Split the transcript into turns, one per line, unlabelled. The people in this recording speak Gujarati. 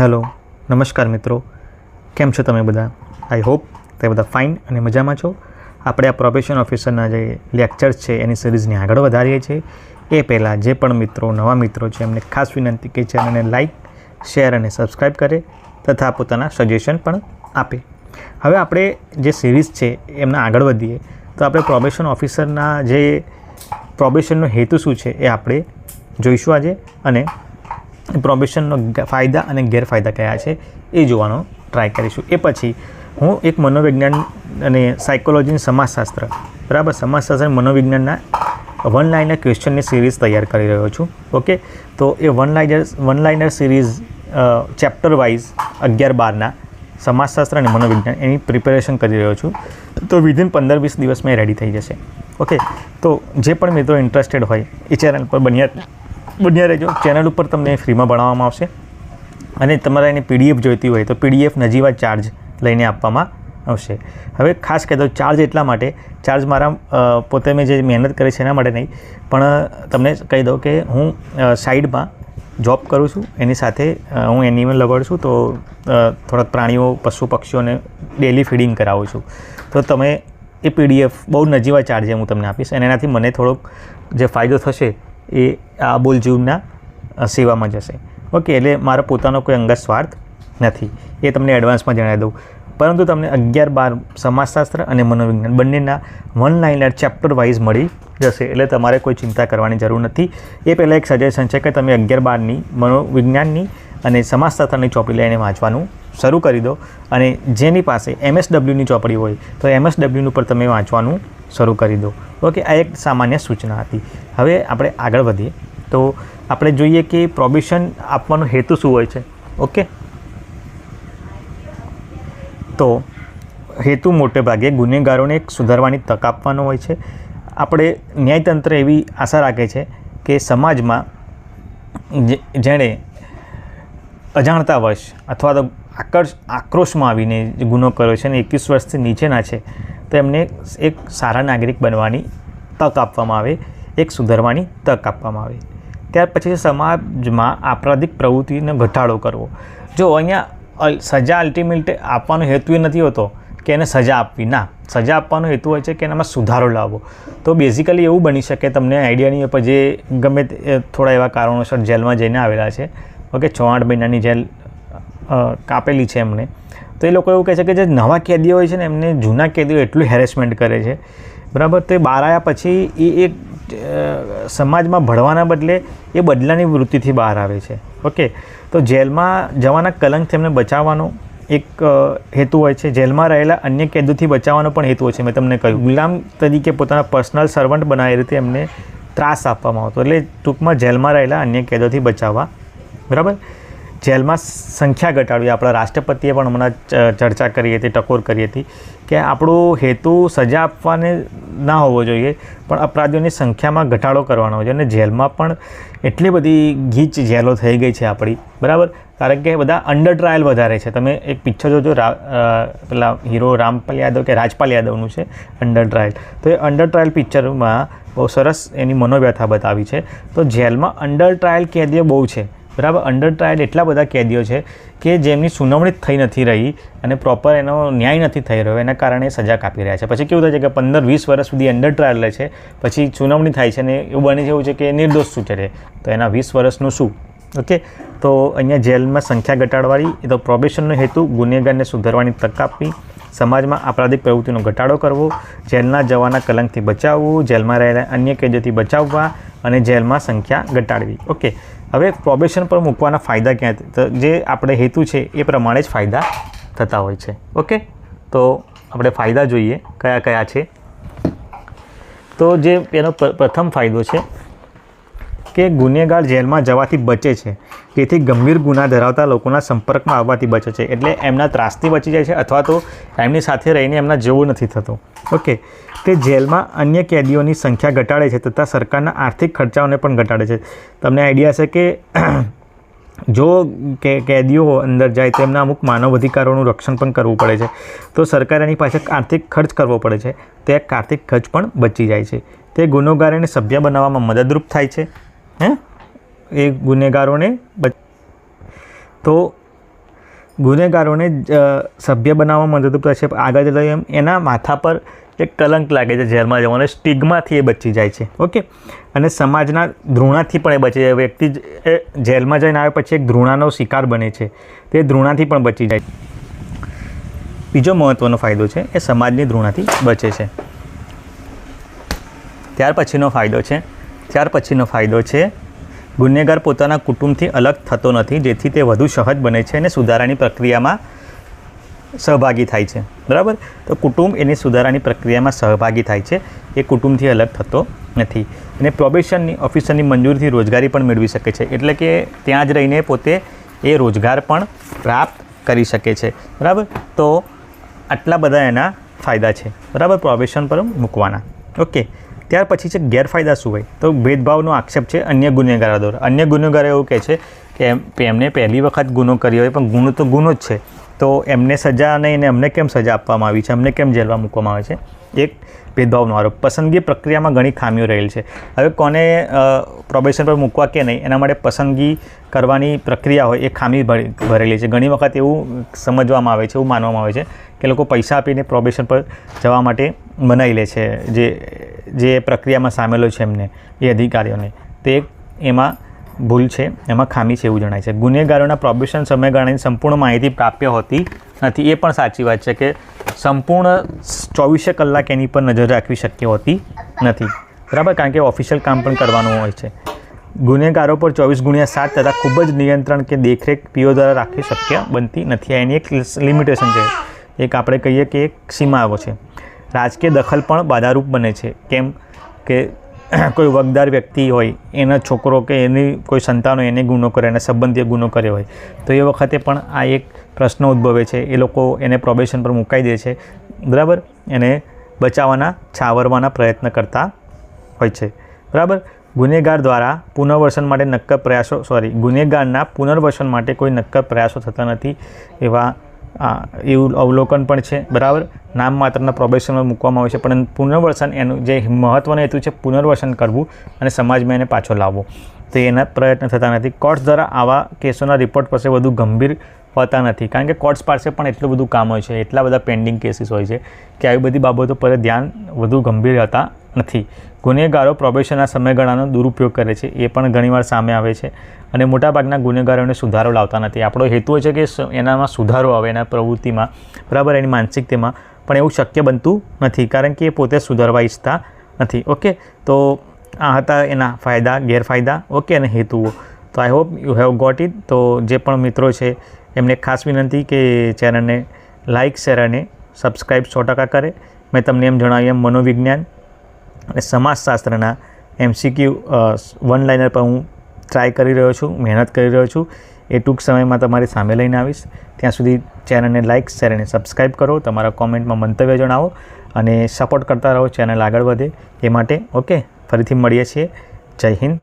હેલો, નમસ્કાર મિત્રો. કેમ છો તમે બધા? આઈ હોપ તે બધા ફાઇન અને મજામાં છો. આપણે આ પ્રોફેશન ઓફિસરના જે લેક્ચર્સ છે, એની સિરીઝને આગળ વધારીએ છીએ. એ પહેલાં જે પણ મિત્રો, નવા મિત્રો છે, એમને ખાસ વિનંતી કે ચેનલને લાઇક શેર અને સબસ્ક્રાઈબ કરે તથા પોતાના સજેશન પણ આપે. હવે આપણે જે સિરીઝ છે, એમના આગળ વધીએ. તો આપણે પ્રોબેશન ઓફિસરના જે પ્રોબેશનનો હેતુ શું છે, એ આપણે જોઈશું આજે અને પ્રોબેશનનો ફાયદા અને ગેરફાયદા કયા છે એ જોવાનો ટ્રાય કરીશું. એ પછી હું એક મનોવિજ્ઞાન અને સાયકોલોજી સમાજશાસ્ત્ર, બરાબર? સમાજશાસ્ત્ર મનોવિજ્ઞાનના વન લાઇનર ક્વેશ્ચનની સિરીઝ તૈયાર કરી રહ્યો છું. ઓકે? તો એ one liner one liner series chapter wise અગિયાર બારના સમાજશાસ્ત્ર અને મનોવિજ્ઞાન એની પ્રિપેરેશન કરી રહ્યો છું. તો વિધિન પંદર વીસ દિવસમાં એ રેડી થઈ જશે. ઓકે? તો જે પણ મિત્રો ઇન્ટરેસ્ટેડ હોય, એ ચેનલ પર બન્યા બન્યા રહેજો. ચેનલ ઉપર તમને ફ્રીમાં ભણાવવામાં આવશે. અને તમારે એની પીડીએફ જોઈતી હોય તો પીડીએફ નજીવા ચાર્જ લઈને આપવામાં આવશે. હવે ખાસ કહી દઉં ચાર્જ એટલા માટે ચાર્જ મારા પોતે મેં જે મહેનત કરી છે એના માટે નહીં, પણ તમને કહી દઉં કે હું સાઈડમાં જોબ કરું છું. એની સાથે હું એનિમલ લવર છું તો થોડાક પ્રાણીઓ, પશુ, પક્ષીઓને ડેલી ફીડિંગ કરાવું છું. તો તમે એ પીડીએફ બહુ નજીવા ચાર્જે હું તમને આપીશ. અને એનાથી મને થોડોક જે ફાયદો થશે એ આ બોલજીવના સેવામાં જશે. ઓકે, એટલે મારો પોતાનો કોઈ અંગત સ્વાર્થ નથી. એ તમને એડવાન્સમાં જણાવી દઉં. પરંતુ તમને અગિયાર બાર સમાજશાસ્ત્ર અને મનોવિજ્ઞાન બંનેના વન લાઇનર ચેપ્ટર વાઇઝ મળી જશે. એટલે તમારે કોઈ ચિંતા કરવાની જરૂર નથી. એ પહેલાં એક સજેશન છે કે તમે અગિયાર બારની મનોવિજ્ઞાનની અને સમાજશાસ્ત્રની ચોપડી લઈને વાંચવાનું શરૂ કરી દો. અને જેની પાસે એમએસડબલ્યુની ચોપડી હોય, તો એમએસડબલ્યુનું પર તમે વાંચવાનું શરૂ કરી દો ઓકે આ એક સામાન્ય સૂચના હતી. હવે આપણે આગળ વધીએ. તો આપણે જોઈએ કે પ્રોબેશન આપવાનો હેતુ શું હોય છે. ઓકે? તો હેતુ મોટે ભાગે ગુનેગારોને સુધારવાની તક આપવાનો હોય છે. આપણે ન્યાયતંત્ર એવી આશા રાખે છે કે સમાજમાં જેણે અજાણતાવશ અથવા તો આકર્ષ, આક્રોશમાં આવીને ગુનો કર્યો છે અને એકવીસ વર્ષથી નીચેના છે તો એમને એક સારા નાગરિક બનવાની તક આપવામાં આવે, એક સુધરવાની તક આપવામાં આવે. ત્યાર પછી સમાજમાં આપરાધિક પ્રવૃત્તિનો ઘટાડો કરવો. જો અહીંયા સજા અલ્ટિમેટ આપવાનો હેતુ એ નથી હોતો કે એને સજા આપવી, ના. સજા આપવાનો હેતુ હોય છે કે એનામાં સુધારો લાવવો. તો બેઝિકલી એવું બની શકે, તમને આઈડિયાની ઉપર જે ગમે થોડા એવા કારણોસર જેલમાં જઈને આવેલા છે. ઓકે, છ આઠ મહિનાની જેલ કાપેલી છે એમણે તો એ લોકો એવું કહે છે કે જે નવા કેદીઓ હોય છે ને, એમને જૂના કેદીઓ એટલું હેરેસમેન્ટ કરે છે. બરાબર? તો એ બહાર આવ્યા પછી એ એક સમાજમાં ભળવાના બદલે એ બદલાની વૃત્તિથી બહાર આવે છે. ઓકે? તો જેલમાં જવાના કલંકથી એમને બચાવવાનો એક હેતુ હોય છે. જેલમાં રહેલા અન્ય કેદીઓથી બચાવવાનો પણ હેતુ હોય છે. મેં તમને કહ્યું. ગુલામ તરીકે પોતાના પર્સનલ સર્વન્ટ બનાવી રીતે એમને ત્રાસ આપવામાં આવતો. એટલે ટૂંકમાં જેલમાં રહેલા અન્ય કેદોથી બચાવવા. બરાબર? જેલમાં સંખ્યા ઘટાડવી. આપણા રાષ્ટ્રપતિએ પણ હમણાં ચર્ચા કરી હતી, ટકોર કરી હતી કે આપણો હેતુ સજા આપવાને ના હોવો જોઈએ, પણ અપરાધીઓની સંખ્યામાં ઘટાડો કરવાનો હોય છે અને જેલમાં પણ એટલી બધી ગીચ જેલો થઈ ગઈ છે આપણી. બરાબર? કારણ કે બધા અંડર ટ્રાયલ વધારે છે. તમે એક પિક્ચર જોજો, રા પેલા હીરો રામપાલ યાદવ કે રાજપાલ યાદવનું છે અંડર ટ્રાયલ તો એ અંડર ટ્રાયલ પિક્ચરમાં બહુ સરસ એની મનોવ્યથા બતાવી છે. તો જેલમાં અંડર ટ્રાયલ કેદીઓ બહુ છે. બરાબર? અંડર ટ્રાયલ એટલા બધા કેદીઓ છે કે જેમની સુનાવણી થઈ નથી રહી અને પ્રોપર એનો ન્યાય નથી થઈ રહ્યો, એના કારણે સજા કાપી રહ્યા છે. પછી કેવું થાય છે કે પંદર વીસ વર્ષ સુધી અંડર ટ્રાયલ લે છે, પછી સુનાવણી થાય છે અને એવું બને એવું છે કે નિર્દોષ સૂચે છે. તો એના વીસ વર્ષનું શું? ઓકે તો અહીંયા જેલમાં સંખ્યા ઘટાડવાની, એ તો પ્રોબેશનનો હેતુ, ગુનેગારને સુધારવાની તક આપવી, સમાજમાં આપરાધિક પ્રવૃત્તિનો ઘટાડો કરવો, જેલના જવાના કલંકથી બચાવવું, જેલમાં રહેલા અન્ય કેદીઓથી બચાવવા અને જેલમાં સંખ્યા ઘટાડવી. ઓકે હવે પ્રોબેશન પર મૂકવાના ફાયદા ક્યાં તો જે આપણે હેતુ છે, એ પ્રમાણે જ ફાયદા થતા હોય છે. ઓકે તો આપણે ફાયદા જોઈએ, કયા કયા છે? તો જે એનો પ્ર- પ્રથમ ફાયદો છે કે ગુનેગાર જેલમાં જવાથી બચે છે. તેથી ગંભીર ગુના ધરાવતા લોકોના સંપર્કમાં આવવાથી બચે છે. એટલે એમના ત્રાસથી બચી જાય છે અથવા તો એમની સાથે રહીને એમના જેવું નથી થતું. ઓકે. તે જેલમાં અન્ય કેદીઓની સંખ્યા ઘટાડે છે તથા સરકારના આર્થિક ખર્ચાઓને પણ ઘટાડે છે. તમને આઈડિયા છે કે જો કે કેદીઓ અંદર જાય તો એમના અમુક માનવ અધિકારોનું રક્ષણ પણ કરવું પડે છે. તો સરકાર એની પાસે આર્થિક ખર્ચ કરવો પડે છે. તે આર્થિક ખર્ચ પણ બચી જાય છે. તે ગુનેગારોને સભ્ય બનાવવામાં મદદરૂપ થાય છે. હે? એ ગુનેગારોને તો ગુનેગારોને સભ્ય બનાવવામાં મદદરૂપ થશે આગળ જતા એમ, એના માથા પર એક કલંક લાગે છે જેલમાં જવાનો સ્ટિગમાંથી એ બચી જાય છે, ઓકે? અને સમાજના ધૃણાથી પણ એ બચી જાય, વ્યક્તિ એ જેલમાં જઈને આવે પછી એક ધૃણાનો શિકાર બને છે, તે ધૃણાથી પણ બચી જાય. બીજો મહત્ત્વનો ફાયદો છે, એ સમાજની ધૃણાથી બચે છે. ત્યાર પછીનો ફાયદો છે ત્યાર પછીનો ફાયદો છે. ગુનેગાર પોતાના કુટુંબથી અલગ થતો નથી, જેથી તે વધુ સહજ બને છે અને સુધારાની પ્રક્રિયામાં સહભાગી થાય છે. બરાબર? તો કુટુંબ એની સુધારાની પ્રક્રિયામાં સહભાગી થાય છે. એ કુટુંબથી અલગ થતો નથી. અને પ્રોબેશનની, ઓફિસરની મંજૂરીથી રોજગારી પણ મેળવી શકે છે. એટલે કે ત્યાં જ રહીને પોતે એ રોજગાર પણ પ્રાપ્ત કરી શકે છે. બરાબર? તો આટલા બધા એના ફાયદા છે. બરાબર? પ્રોબેશન પર મૂકવાના. ઓકે. ત્યાર પછી છે ગેરફાયદા શું હોય? તો ભેદભાવનો આક્ષેપ છે અન્ય ગુનેગારો દ્વારા અન્ય ગુનેગારો એવું કહે છે કે એમ એમને પહેલી વખત ગુનો કર્યો હોય, પણ ગુનો તો ગુનો જ છે. તો એમને સજા નહીં અને અમને કેમ સજા આપવામાં આવી છે? અમને કેમ જેલમાં મૂકવામાં આવે છે? એક ભેદભાવનો આરોપ. પસંદગી પ્રક્રિયામાં ઘણી ખામીઓ રહેલ છે. હવે કોને પ્રોબેશન પર મૂકવા કે નહીં, એના માટે પસંદગી કરવાની પ્રક્રિયા હોય એ ખામી ભરે- ભરેલી છે. ઘણી વખત એવું સમજવામાં આવે છે, એવું માનવામાં આવે છે કે લોકો પૈસા આપીને પ્રોબેશન પર જવા માટે મનાઈ લે છે. જે જે પ્રક્રિયામાં સામેલો છે એમને, એ અધિકારીઓને. તે એમાં ભૂલ છે, એમાં ખામી છે એવું જણાય છે. ગુનેગારોના પ્રોબેશન સમયગાળાની સંપૂર્ણ માહિતી પ્રાપ્ય હોતી નથી. એ પણ સાચી વાત છે કે સંપૂર્ણ ચોવીસે કલાક એની પર નજર રાખવી શક્ય હોતી નથી. બરાબર? કારણ કે ઓફિશિયલ કામ પણ કરવાનું હોય છે. ગુનેગારો પર ચોવીસ ગુણ્યા સાત તથા ખૂબ જ નિયંત્રણ કે દેખરેખ પીઓ દ્વારા રાખવી શક્ય બનતી નથી. એની એક લિમિટેશન છે. એક આપણે કહીએ કે એક સીમાઓ છે. રાજકીય દખલ પણ બાધારૂપ બને છે. કેમ કે કોઈ વગદાર વ્યક્તિ હોય, એનો છોકરો કે એની કોઈ સંતાનો એને ગુનો કરે એના સંબંધીય ગુનો કર્યો હોય, તો એ વખતે પણ આ એક પ્રશ્ન ઉદ્ભવે છે. એ લોકો એને પ્રોબેશન પર મુકાઈ દે છે. બરાબર? એને બચાવવાના, છાવરવાના પ્રયત્ન કરતા હોય છે. બરાબર? ગુનેગાર દ્વારા પુનર્વસન માટે નક્કર પ્રયાસો સોરી ગુનેગારના પુનર્વસન માટે કોઈ નક્કર પ્રયાસો થતા નથી એવા એવું અવલોકન પણ છે, બરાબર? નામ માત્રના પ્રોબેશનમાં મૂકવામાં આવે છે, પણ પુનર્વસન એનું જે મહત્ત્વનો હેતુ છે, પુનર્વસન કરવું અને સમાજમાં એને પાછો લાવવો. તો એના પ્રયત્ન થતા નથી. કોર્ટ્સ દ્વારા આવા કેસોના રિપોર્ટ પાસે વધુ ગંભીર હોતા નથી. કારણ કે કોર્ટ્સ પાસે પણ એટલું બધું કામ હોય છે, એટલા બધા પેન્ડિંગ કેસીસ હોય છે, કે આવી બધી બાબતો પર ધ્યાન વધુ ગંભીર હોતા નથી. ગુનેગારો પ્રોબેશનના સમયગાળાનો દુરુપયોગ કરે છે, એ પણ ઘણીવાર સામે આવે છે અને મોટાભાગના ગુનેગારોને સુધારો લાવતા નથી. આપણો હેતુ છે કે એનામાં સુધારો આવે, એના પ્રવૃત્તિમાં, બરાબર, એની માનસિકતામાં પણ એવું શક્ય બનતું નથી, કારણ કે એ પોતે સુધારવા ઈચ્છતા નથી, ઓકે? તો આ હતા એના ફાયદા, ગેરફાયદા, ઓકે, અને હેતુઓ. તો I hope you have got it તો જે પણ મિત્રો છે, એમને ખાસ વિનંતી કે ચેનલને લાઇક શેર અને સબસ્ક્રાઈબ સો ટકા કરે. મેં તમને એમ જણાવ્યું એમ, મનોવિજ્ઞાન અને સમાજશાસ્ત્રના એમસીક્યુ વન લાઇનર પર હું ટ્રાય કરી રહ્યો છું, મહેનત કરી રહ્યો છું. એ ટૂંક સમયમાં તમારી સામે લઈને આવીશ. ત્યાં સુધી ચેનલને લાઇક શેર અને સબસ્ક્રાઈબ કરો. તમારા કોમેન્ટમાં મંતવ્ય જણાવો અને સપોર્ટ કરતા રહો ચેનલ આગળ વધે એ માટે. ઓકે ફરીથી મળીએ છીએ. જય હિન્દ.